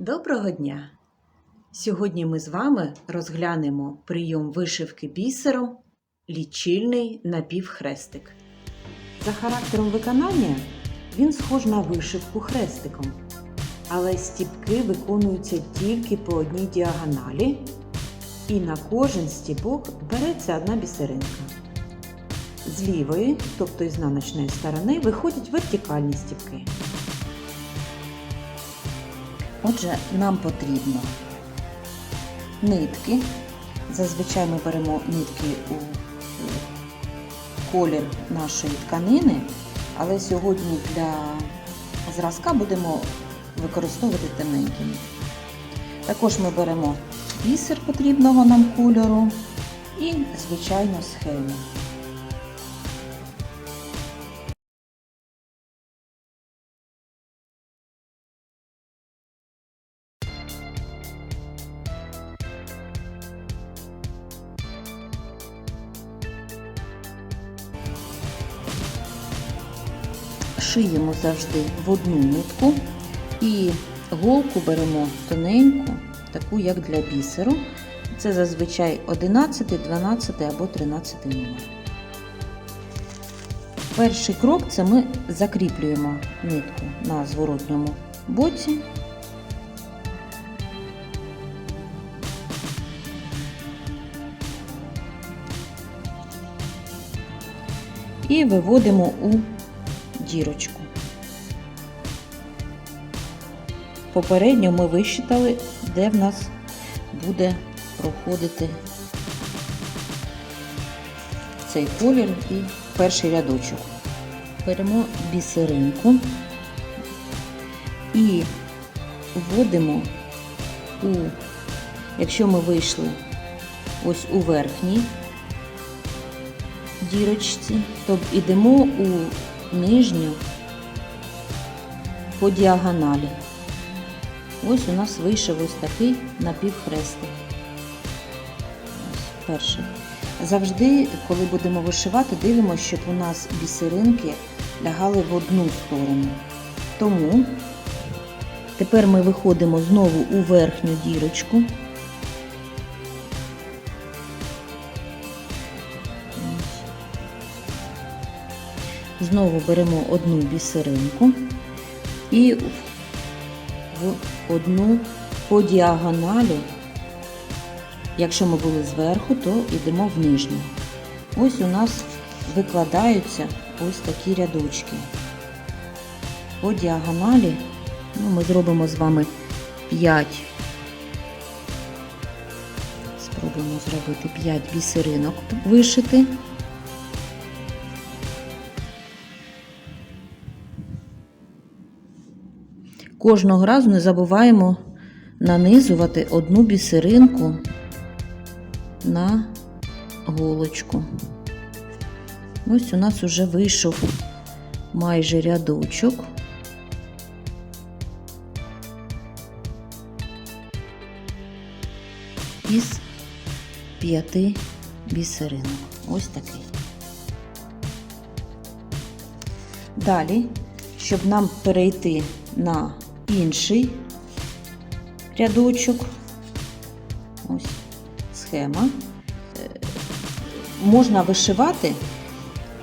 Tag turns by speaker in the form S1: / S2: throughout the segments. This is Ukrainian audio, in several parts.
S1: Доброго дня! Сьогодні ми з вами розглянемо прийом вишивки бісером лічильний напівхрестик. За характером виконання він схож на вишивку хрестиком, але стіпки виконуються тільки по одній діагоналі, і на кожен стіпок береться одна бісеринка. З лівої, тобто із наночної сторони, виходять вертикальні стіпки. Отже, нам потрібно нитки. Зазвичай ми беремо нитки у колір нашої тканини, але сьогодні для зразка будемо використовувати темненькі нитки. Також ми беремо бісер потрібного нам кольору і, звичайно, схему. Шиємо завжди в одну нитку і голку беремо тоненьку, таку як для бісеру. Це зазвичай 11, 12 або 13 номер. Перший крок це ми закріплюємо нитку на зворотньому боці. І виводимо у дірочку. Попередньо ми висчитали, де в нас буде проходити цей колір і перший рядочок. Беремо бісеринку і вводимо у, якщо ми вийшли ось у верхній дірочці, то йдемо у нижню по діагоналі. Ось у нас вийшов ось такий напівхрестик. Ось перший. Завжди, коли будемо вишивати, дивимося, щоб у нас бісеринки лягали в одну сторону. Тому тепер ми виходимо знову у верхню дірочку. Знову беремо одну бісеринку і в одну по діагоналі, якщо ми були зверху, то йдемо в нижню. Ось у нас викладаються ось такі рядочки. По діагоналі ну, ми зробимо з вами 5. Спробуємо зробити 5 бісеринок вишити. Кожного разу не забуваємо нанизувати одну бісеринку на голочку. Ось у нас вже вийшов майже рядочок. Із п'яти бісеринок. Ось такий. Далі, щоб нам перейти на інший рядочок. Ось схема. Е, можна вишивати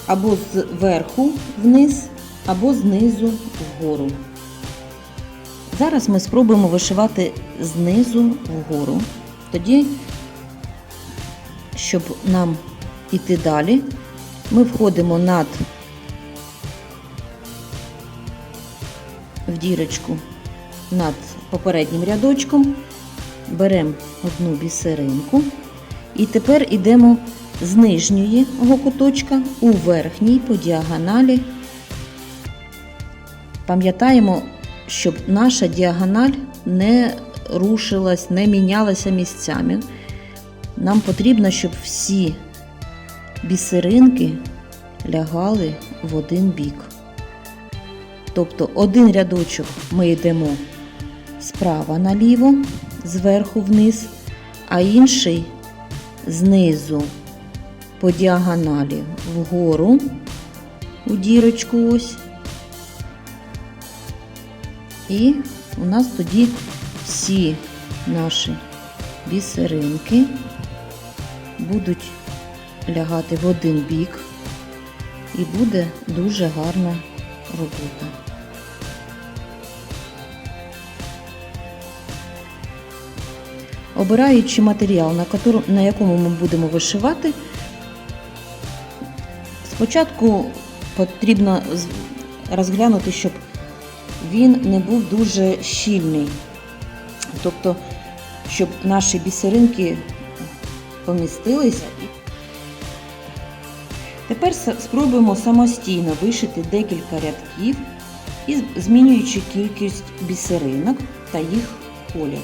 S1: або зверху вниз, або знизу вгору. Зараз ми спробуємо вишивати знизу вгору. Тоді, щоб нам іти далі, ми входимо над в дірочку над попереднім рядочком, беремо одну бісеринку і тепер йдемо з нижньої куточка у верхній по діагоналі. Пам'ятаємо, щоб наша діагональ не рушилась, не мінялася місцями. Нам потрібно, щоб всі бісеринки лягали в один бік. Тобто один рядочок ми йдемо справа наліво, зверху вниз, а інший знизу по діагоналі вгору у дірочку ось. І у нас тоді всі наші бісеринки будуть лягати в один бік і буде дуже гарна робота. Обираючи матеріал, на, якому ми будемо вишивати, спочатку потрібно розглянути, щоб він не був дуже щільний. Тобто, щоб наші бісеринки помістилися. Тепер спробуємо самостійно вишити декілька рядків, і змінюючи кількість бісеринок та їх колір.